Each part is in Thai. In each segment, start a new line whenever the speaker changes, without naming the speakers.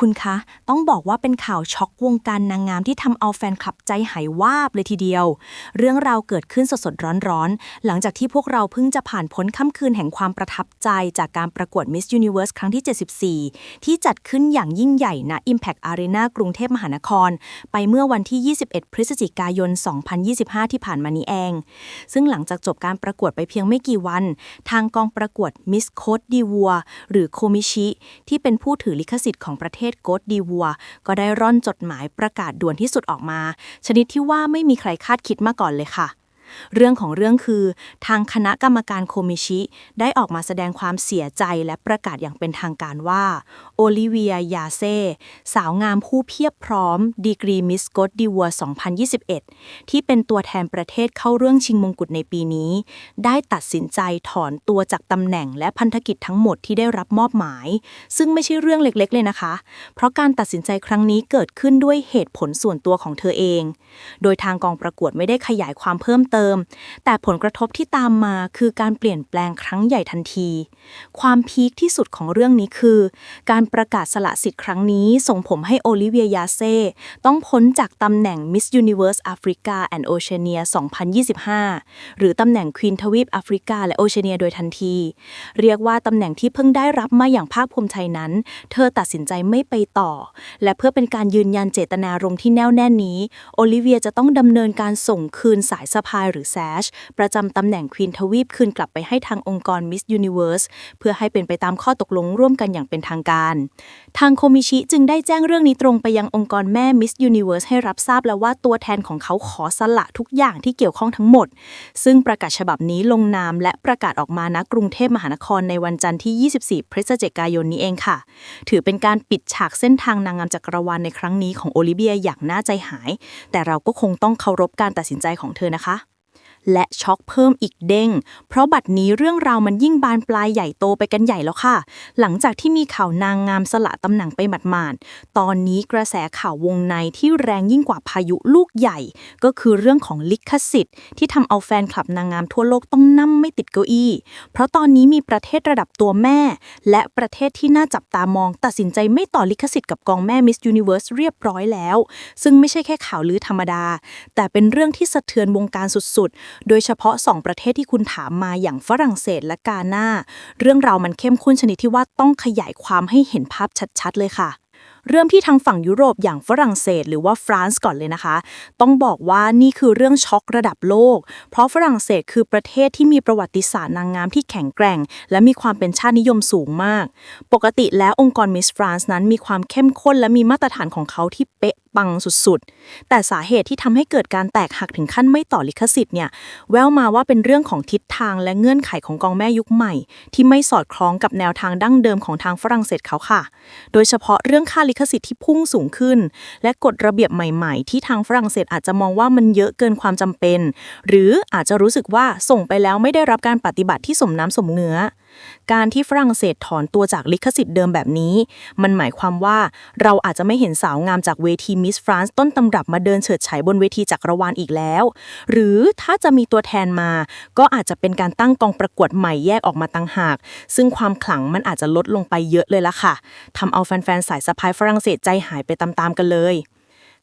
คุณคะ ต้องบอกว่าเป็นข่าวช็อกวงการนางงามที่ทำเอาแฟนคลับใจหายวาบเลยทีเดียว เรื่องราวเกิดขึ้นสดๆร้อนๆ หลังจากที่พวกเราเพิ่งจะผ่านพ้นค่ำคืนแห่งความประทับใจจากการประกวด Miss Universe ครั้งที่ 74 ที่จัดขึ้นอย่างยิ่งใหญ่ณ Impact Arena กรุงเทพมหานคร ไปเมื่อวันที่ 21 พฤศจิกายน 2025 ที่ผ่านมานี้เอง ซึ่งหลังจากจบการประกวดไปเพียงไม่กี่วัน ทางกองประกวด Miss Cote d i v o หรือโคมิชิที่เป็นผู้ถือลิขสิทธิ์ของประเทศโกดดีวัว ก็ได้ร่อนจดหมายประกาศด่วนที่สุดออกมา ชนิดที่ว่าไม่มีใครคาดคิดมาก่อนเลยค่ะ เรื่องของเรื่องคือ ทางคณะกรรมการโคมิชิ ได้ออกมาแสดงความเสียใจและประกาศอย่างเป็นทางการว่า โอลิเวีย ยาเซ่ สาวงามผู้เพียบพร้อม ดีกรีมิสโกดดีวัว 2021 ที่เป็นตัวแทนประเทศเข้าเรื่องชิงมงกุฎในปีนี้ ได้ตัดสินใจถอนตัวจากตำแหน่งและพันธกิจทั้งหมดที่ได้รับมอบหมาย ซึ่งไม่ใช่เรื่องเล็กๆ เลยนะคะ เพราะการตัดสินใจครั้งนี้เกิดขึ้นด้วยเหตุผลส่วนตัวของเธอเอง โดยทางกองประกวดไม่ได้ขยายความเพิ่มเติมแต่ผลกระทบที่ตามมาคือการเปลี่ยนแปลงครั้งใหญ่ทันที ความพีคที่สุดของเรื่องนี้คือ การประกาศสละสิทธิ์ครั้งนี้ ส่งผมให้โอลิเวียยาเซ่ต้องพ้นจากตำแหน่ง Miss Universe Africa and Oceania 2025 หรือตำแหน่งควีนทวีปแอฟริกาและโอเชียเนียโดยทันที เรียกว่าตำแหน่งที่เพิ่งได้รับมาอย่างภาคภูมิใจนั้น เธอตัดสินใจไม่ไปต่อ และเพื่อเป็นการยืนยันเจตนารมณ์ที่แน่วแน่นนี้ โอลิเวียจะต้องดำเนินการส่งคืนสายสะพายหรือแซชประจำตำแหน่งควีนทวีปคืนกลับไปให้ทางองค์กร Miss Universe เพื่อให้เป็นไปตามข้อตกลงร่วมกันอย่างเป็นทางการ ทางโคมิชิจึงได้แจ้งเรื่องนี้ตรงไปยังองค์กรแม่ Miss Universe ให้รับทราบแล้วว่าตัวแทนของเขาขอสละทุกอย่างที่เกี่ยวข้องทั้งหมด ซึ่งประกาศฉบับนี้ลงนามและประกาศออกมาณกรุงเทพมหานครในวันจันทร์ที่ 24 พฤศจิกายนนี้เองค่ะ ถือเป็นการปิดฉากเส้นทางนางงามจักรวาลในครั้งนี้ของโอลิเวียอย่างน่าใจหาย แต่เราก็คงต้องเคารพการตัดสินใจของเธอนะคะ และช็อกเพิ่มอีกเด้ง เพราะบัดนี้เรื่องราวมันยิ่งบานปลายใหญ่โตไปกันใหญ่แล้วค่ะ หลังจากที่มีข่าวนางงามสละตำแหน่งไปหมาดๆ ตอนนี้กระแสข่าววงในที่แรงยิ่งกว่าพายุลูกใหญ่ ก็คือเรื่องของลิขสิทธิ์ ที่ทำเอาแฟนคลับนางงามทั่วโลกต้องนั่งไม่ติดเก้าอี้ เพราะตอนนี้มีประเทศระดับตัวแม่ และประเทศที่น่าจับตามอง ตัดสินใจไม่ต่อลิขสิทธิ์กับกองแม่ Miss Universe เรียบร้อยแล้ว ซึ่งไม่ใช่แค่ข่าวลือธรรมดา แต่เป็นเรื่องที่สะเทือนวงการสุดๆโดยเฉพาะ 2 ประเทศที่คุณถามมาอย่างฝรั่งเศสและกาหน้า เรื่องราวมันเข้มข้นชนิดที่ว่าต้องขยายความให้เห็นภาพชัดๆ เลยค่ะ เริ่มที่ทางฝั่งยุโรปอย่างฝรั่งเศส หรือว่าฟรานซ์ก่อนเลยนะคะ ต้องบอกว่านี่คือเรื่องช็อกระดับโลก เพราะฝรั่งเศสคือประเทศที่มีประวัติศาสตร์นางงามที่แข็งแกร่ง และมีความเป็นชาตินิยมสูงมาก ปกติแล้วองค์กรมิสฟรานซ์นั้นมีความเข้มข้นและมีมาตรฐานของเขาที่เป๊ะปังสุดๆ แต่สาเหตุที่ทำให้เกิดการแตกหักถึงขั้นไม่ต่อลิขสิทธิ์เนี่ย แววมาว่าเป็นเรื่องของทิศทางและเงื่อนไขของกองแม่ยุคใหม่ ที่ไม่สอดคล้องกับแนวทางดั้งเดิมของทางฝรั่งเศสเขาค่ะ โดยเฉพาะเรื่องค่าลิขสิทธิ์ที่พุ่งสูงขึ้น และกฎระเบียบใหม่ๆ ที่ทางฝรั่งเศสอาจจะมองว่ามันเยอะเกินความจำเป็น หรืออาจจะรู้สึกว่าส่งไปแล้วไม่ได้รับการปฏิบัติที่สมน้ำสมเนื้อ การที่ฝรั่งเศสถอนตัวจากลิขสิทธิ์เดิมแบบนี้ มันหมายความว่าเราอาจจะไม่เห็นสาวงามจากเวทีมิสฟรานซ์ต้นตำรับมาเดินเฉิดฉายบนเวทีจักรวาลอีกแล้ว หรือถ้าจะมีตัวแทนมา ก็อาจจะเป็นการตั้งกองประกวดใหม่แยกออกมาตั้งหาก ซึ่งความขลังมันอาจจะลดลงไปเยอะเลยละค่ะทำเอาแฟนๆสายสะพายฝรั่งเศสใจหายไปตามๆกันเลย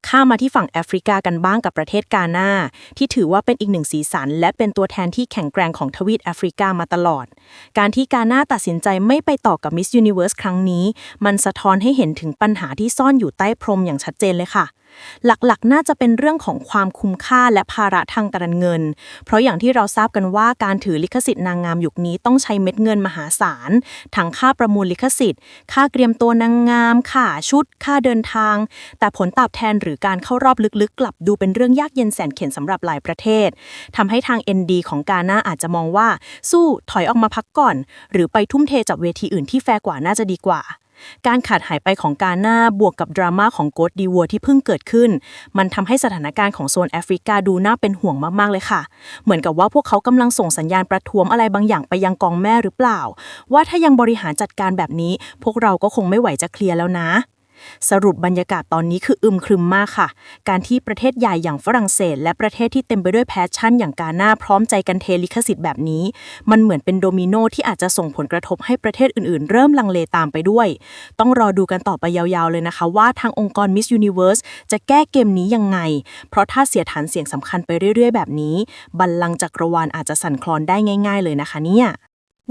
ข้ามาที่ฝั่งแอฟริกากันบ้างกับประเทศกาหน้า ที่ถือว่าเป็นอีกหนึ่งสีสัน และเป็นตัวแทนที่แข็งแกร่งของทวีปแอฟริกามาตลอด การที่กาหน้าตัดสินใจไม่ไปต่อกับมิสยูนิเวิร์สครั้งนี้ มันสะท้อนให้เห็นถึงปัญหาที่ซ่อนอยู่ใต้พรมอย่างชัดเจนเลยค่ะ หลักๆ น่าจะเป็นเรื่องของความคุ้มค่าและภาระทางการเงิน เพราะอย่างที่เราทราบกันว่าการถือลิขสิทธิ์นางงามยุคนี้ต้องใช้เม็ดเงินมหาศาลทั้งค่าประมูลลิขสิทธิ์ ค่าเตรียมตัวนางงาม ค่าชุด ค่าเดินทาง แต่ผลตอบแทนหรือการเข้ารอบลึกๆ กลับดูเป็นเรื่องยากเย็นแสนเข็ญสำหรับหลายประเทศทำให้ทาง ND ของกาหน้าอาจจะมองว่า สู้ถอยออกมาพักก่อน หรือไปทุ่มเทจับเวทีอื่นที่แฟร์กว่าน่าจะดีกว่า การขาดหายไปของกาหน้าบวกกับดราม่าของโกดดีวัวที่เพิ่งเกิดขึ้น มันทำให้สถานการณ์ของโซนแอฟริกาดูน่าเป็นห่วงมาก ๆ เลยค่ะ เหมือนกับว่าพวกเขากำลังส่งสัญญาณประท้วงอะไรบางอย่างไปยังกองแม่หรือเปล่า ว่าถ้ายังบริหารจัดการแบบนี้ พวกเราก็คงไม่ไหวจะเคลียร์แล้วนะ สรุปบรรยากาศตอนนี้คืออึมครึมมากค่ะ การที่ประเทศใหญ่อย่างฝรั่งเศส และประเทศที่เต็มไปด้วยแพชชั่น อย่างกาหน้าพร้อมใจกันเทลิขสิทธิ์แบบนี้ มันเหมือนเป็นโดมิโนที่อาจจะส่งผลกระทบให้ประเทศอื่นๆ เริ่มลังเลตามไปด้วย ต้องรอดูกันต่อไปยาวๆเลยนะคะ ว่าทางองค์กร Miss Universe จะแก้เกมนี้ยังไง เพราะถ้าเสียฐานเสียงสำคัญไปเรื่อยๆ แบบนี้ บัลลังก์จักรวาลอาจจะสั่นคลอนได้ง่าย ๆ เลยนะคะเนี่ย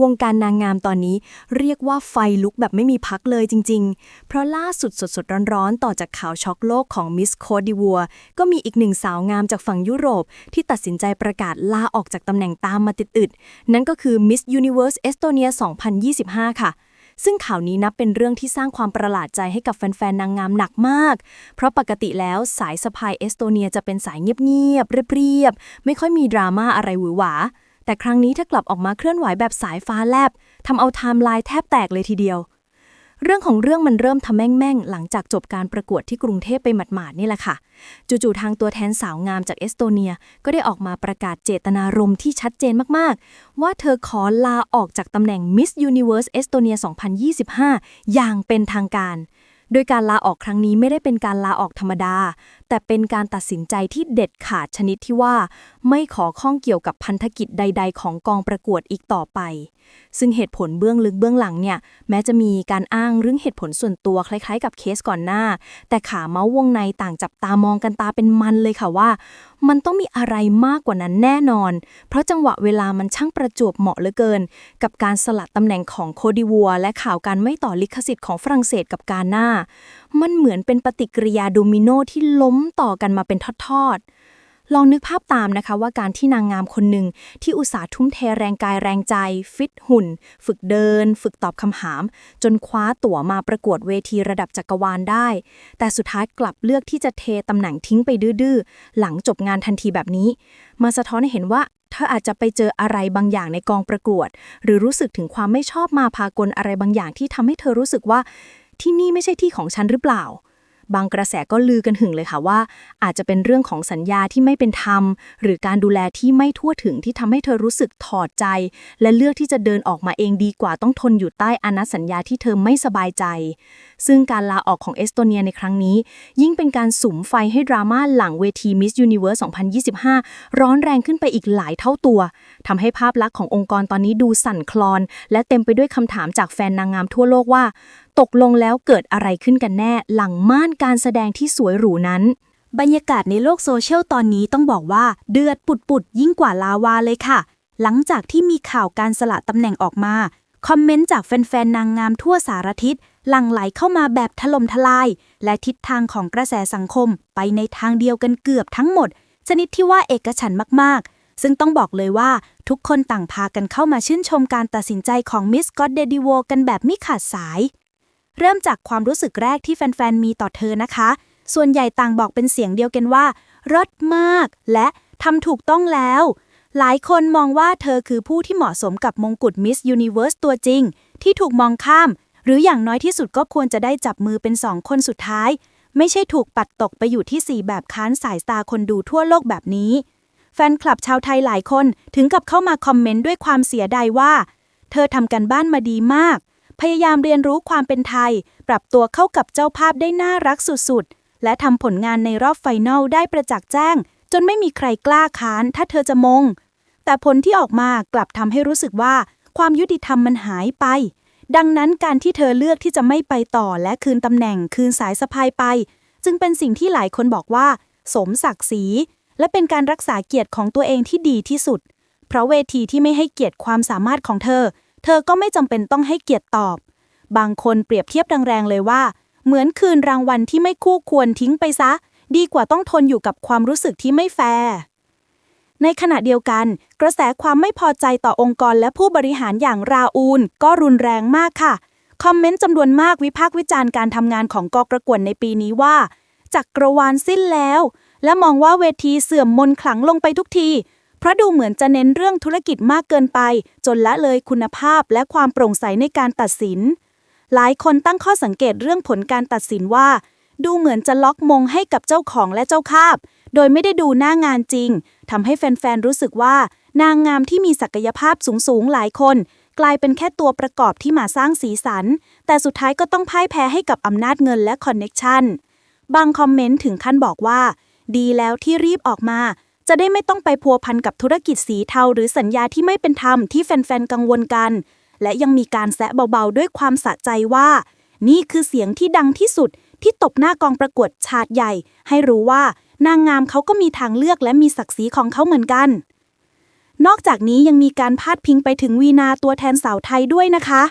วงการนางงามตอนนี้เรียกว่าไฟลุกแบบไม่มีพักเลยจริง ๆ เพราะล่าสุดสดๆร้อนๆ ต่อจากข่าวช็อกโลกของมิสโคดิวัวก็มีอีกหนึ่งสาวงามจากฝั่งยุโรป ที่ตัดสินใจประกาศลาออกจากตำแหน่งตามมาติดอึดนั่นก็คือ Miss Universe Estonia 2025 ค่ะซึ่งข่าวนี้นับเป็นเรื่องที่สร้างความประหลาดใจให้กับแฟน ๆ นางงามหนักมาก เพราะปกติแล้วสายสะพายเอสโตเนียจะเป็นสายเงียบ ๆ เรียบ ๆ ไม่ค่อยมีดราม่าอะไรหวือหวา แต่ครั้งนี้ถ้ากลับออกมาเคลื่อนไหวแบบสายฟ้าแลบทำเอาไทม์ไลน์แทบแตกเลยทีเดียว เรื่องของเรื่องมันเริ่มทำแม่งๆ หลังจากจบการประกวดที่กรุงเทพไปหมาดๆนี่แหละค่ะ จู่ๆทางตัวแทนสาวงามจากเอสโตเนีย ก็ได้ออกมาประกาศเจตนารมณ์ที่ชัดเจนมากๆ ว่าเธอขอลาออกจากตำแหน่ง Miss Universe Estonia 2025 อย่างเป็นทางการโดยการลาออกครั้งนี้ไม่ได้เป็นการลาออกธรรมดา แต่เป็นการตัดสินใจที่เด็ดขาดชนิดที่ว่า ไม่ขอข้องเกี่ยวกับพันธกิจใด ๆ ของกองประกวดอีกต่อไป ซึ่งเหตุผลเบื้องลึกเบื้องหลังเนี่ย แม้จะมีการอ้างเรื่องเหตุผลส่วนตัวคล้ายๆ กับเคสก่อนหน้า แต่ขาเมาส์วงในต่างจับตามองกันตาเป็นมันเลยค่ะว่า มันต้องมีอะไรมากกว่านั้นแน่นอน เพราะจังหวะเวลามันช่างประจวบเหมาะเหลือเกิน กับการสลัดตำแหน่งของโคดิวัว และข่าวการไม่ต่อลิขสิทธิ์ของฝรั่งเศสกับกาหน้า มันเหมือนเป็นปฏิกิริยาโดมิโนที่ล้มต่อกันมาเป็นทอดๆ ลองนึกภาพตามนะคะว่าการที่นางงามคนหนึ่งที่อุตสาห์ทุ่มเทแรงกายแรงใจ ฟิตหุ่น ฝึกเดิน ฝึกตอบคำถาม จนคว้าตั๋วมาประกวดเวทีระดับจักรวาลได้ แต่สุดท้ายกลับเลือกที่จะเทตำแหน่งทิ้งไปดื้อๆ หลังจบงานทันทีแบบนี้ มาสะท้อนให้เห็นว่าเธออาจจะไปเจออะไรบางอย่างในกองประกวด หรือรู้สึกถึงความไม่ชอบมาพากลอะไรบางอย่างที่ทำให้เธอรู้สึกว่า ที่นี่ไม่ใช่ที่ของฉันหรือเปล่า บางกระแสก็ลือกันหึงเลยค่ะว่า อาจจะเป็นเรื่องของสัญญาที่ไม่เป็นธรรม หรือการดูแลที่ไม่ทั่วถึงที่ทำให้เธอรู้สึกถอดใจ และเลือกที่จะเดินออกมาเองดีกว่าต้องทนอยู่ใต้อนัสัญญาที่เธอไม่สบายใจ ซึ่งการลาออกของเอสโตเนียในครั้งนี้ ยิ่งเป็นการสุมไฟให้ดราม่าหลังเวที Miss Universe 2025 ร้อนแรงขึ้นไปอีกหลายเท่าตัวทำให้ภาพลักษณ์ขององค์กรตอนนี้ดูสั่นคลอน และเต็มไปด้วยคำถามจากแฟนนางงามทั่วโลกว่าตกลงแล้วเกิดอะไรขึ้นกันแน่หลังม่านการแสดงที่สวยหรูนั้น บรรยากาศในโลกโซเชียลตอนนี้ต้องบอกว่าเดือดปุดๆยิ่งกว่าลาวาเลยค่ะ หลังจากที่มีข่าวการสละตำแหน่งออกมา คอมเมนต์จากแฟนๆนางงามทั่วสารทิศหลั่งไหลเข้ามาแบบถล่มทลาย และทิศทางของกระแสสังคมไปในทางเดียวกันเกือบทั้งหมด ชนิดที่ว่าเอกฉันมากๆซึ่งต้องบอกเลยว่าทุกคนต่างพากันเข้ามาชื่นชมการตัดสินใจของมิสก็อดเดดิโวกันแบบไม่ขาดสาย เริ่มจากความรู้สึกแรกที่แฟนๆ มีต่อเธอนะคะ ส่วนใหญ่ต่างบอกเป็นเสียงเดียวกันว่ารสมาก และทำถูกต้องแล้ว หลายคนมองว่าเธอคือผู้ที่เหมาะสมกับมงกุฎ Miss Universe ตัวจริง ที่ถูกมองข้าม หรืออย่างน้อยที่สุดก็ควรจะได้จับมือเป็นสองคนสุดท้าย ไม่ใช่ถูกปัดตกไปอยู่ที่สี่แบบค้านสายตาคนดูทั่วโลกแบบนี้ แฟนคลับชาวไทยหลายคนถึงกับเข้ามาคอมเมนต์ด้วยความเสียดายว่า เธอทำกันบ้านมาดีมาก พยายามเรียนรู้ความเป็นไทย ปรับตัวเข้ากับเจ้าภาพได้น่ารักสุดๆ และทำผลงานในรอบไฟนอลได้ประจักษ์แจ้ง จนไม่มีใครกล้าค้านถ้าเธอจะมง แต่ผลที่ออกมากลับทำให้รู้สึกว่าความยุติธรรมมันหายไป ดังนั้นการที่เธอเลือกที่จะไม่ไปต่อและคืนตำแหน่งคืนสายสะพายไป จึงเป็นสิ่งที่หลายคนบอกว่า สมศักดิ์ศรีและเป็นการรักษาเกียรติของตัวเองที่ดีที่สุด เพราะเวทีที่ไม่ให้เกียรติความสามารถของเธอ เธอก็ไม่จำเป็นต้องให้เกียรติตอบ บางคนเปรียบเทียบแรงๆเลยว่า เหมือนคืนรางวัลที่ไม่คู่ควรทิ้งไปซะ ดีกว่าต้องทนอยู่กับความรู้สึกที่ไม่แฟร์ในขณะเดียวกัน กระแสความไม่พอใจต่อองค์กรและผู้บริหารอย่างราอูนก็รุนแรงมากค่ะ คอมเมนต์จำนวนมากวิพากษ์วิจารณ์การทำงานของกอประกวดในปีนี้ว่าจักรวาลสิ้นแล้ว และมองว่าเวทีเสื่อมมนขลังลงไปทุกที เพราะดูเหมือนจะเน้นเรื่องธุรกิจมากเกินไป จนละเลยคุณภาพและความโปร่งใสในการตัดสิน หลายคนตั้งข้อสังเกตเรื่องผลการตัดสินว่า ดูเหมือนจะล็อกมงให้กับเจ้าของและเจ้าภาพโดยไม่ได้ดูหน้างานจริงทำให้แฟนๆรู้สึกว่า นางงามที่มีศักยภาพสูงๆหลายคน กลายเป็นแค่ตัวประกอบที่มาสร้างสีสัน แต่สุดท้ายก็ต้องพ่ายแพ้ให้กับอำนาจเงินและคอนเน็กชันบางคอมเมนต์ถึงขั้นบอกว่า ดีแล้วที่รีบออกมา จะได้ไม่ต้องไปพัวพันกับธุรกิจสีเทาหรือสัญญาที่ไม่เป็นธรรมที่แฟนๆกังวลกัน และยังมีการแซะเบาๆด้วยความสะใจว่า นี่คือเสียงที่ดังที่สุดที่ตบหน้ากองประกวดชาติใหญ่ ให้รู้ว่านางงามเขาก็มีทางเลือกและมีศักดิ์ศรีของเขาเหมือนกัน นอกจากนี้ยังมีการพาดพิงไปถึงวีนาตัวแทนสาวไทยด้วยนะคะ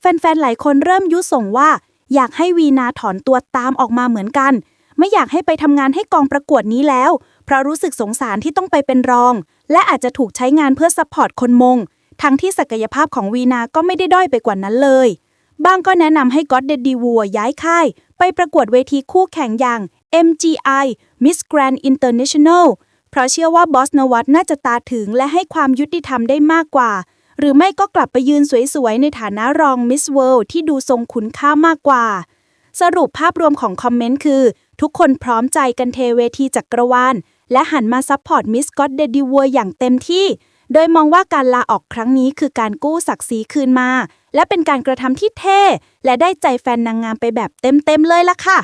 แฟนๆหลายคนเริ่มยุส่งว่า อยากให้วีนาถอนตัวตามออกมาเหมือนกัน ไม่อยากให้ไปทำงานให้กองประกวดนี้แล้ว เพราะรู้สึกสงสารที่ต้องไปเป็นรอง และอาจจะถูกใช้งานเพื่อซัพพอร์ตคนมง ทั้งที่ศักยภาพของวีนาก็ไม่ได้ด้อยไปกว่านั้นเลยบางก็แนะนำให้ก็อดเดดดีวัวย้ายค่าย ไปประกวดเวทีคู่แข่งอย่าง MGI Miss Grand International เพราะเชื่อว่าบอสนวัตน่าจะตาถึงและให้ความยุติธรรมได้มากกว่า หรือไม่ก็กลับไปยืนสวยๆ ในฐานะรอง Miss World ที่ดูทรงคุณค่ามากกว่า สรุปภาพรวมของคอมเมนต์คือ ทุกคนพร้อมใจกันเทเวทีจักรวาล และหันมาซัพพอร์ตมิสกอตเดดิวัวอย่างเต็มที่ โดยมองว่าการลาออกครั้งนี้คือการกู้ศักดิ์ศรีคืนมา และเป็นการกระทำที่เท่ และได้ใจแฟนนางงามไปแบบเต็มๆเลยล่ะค่ะ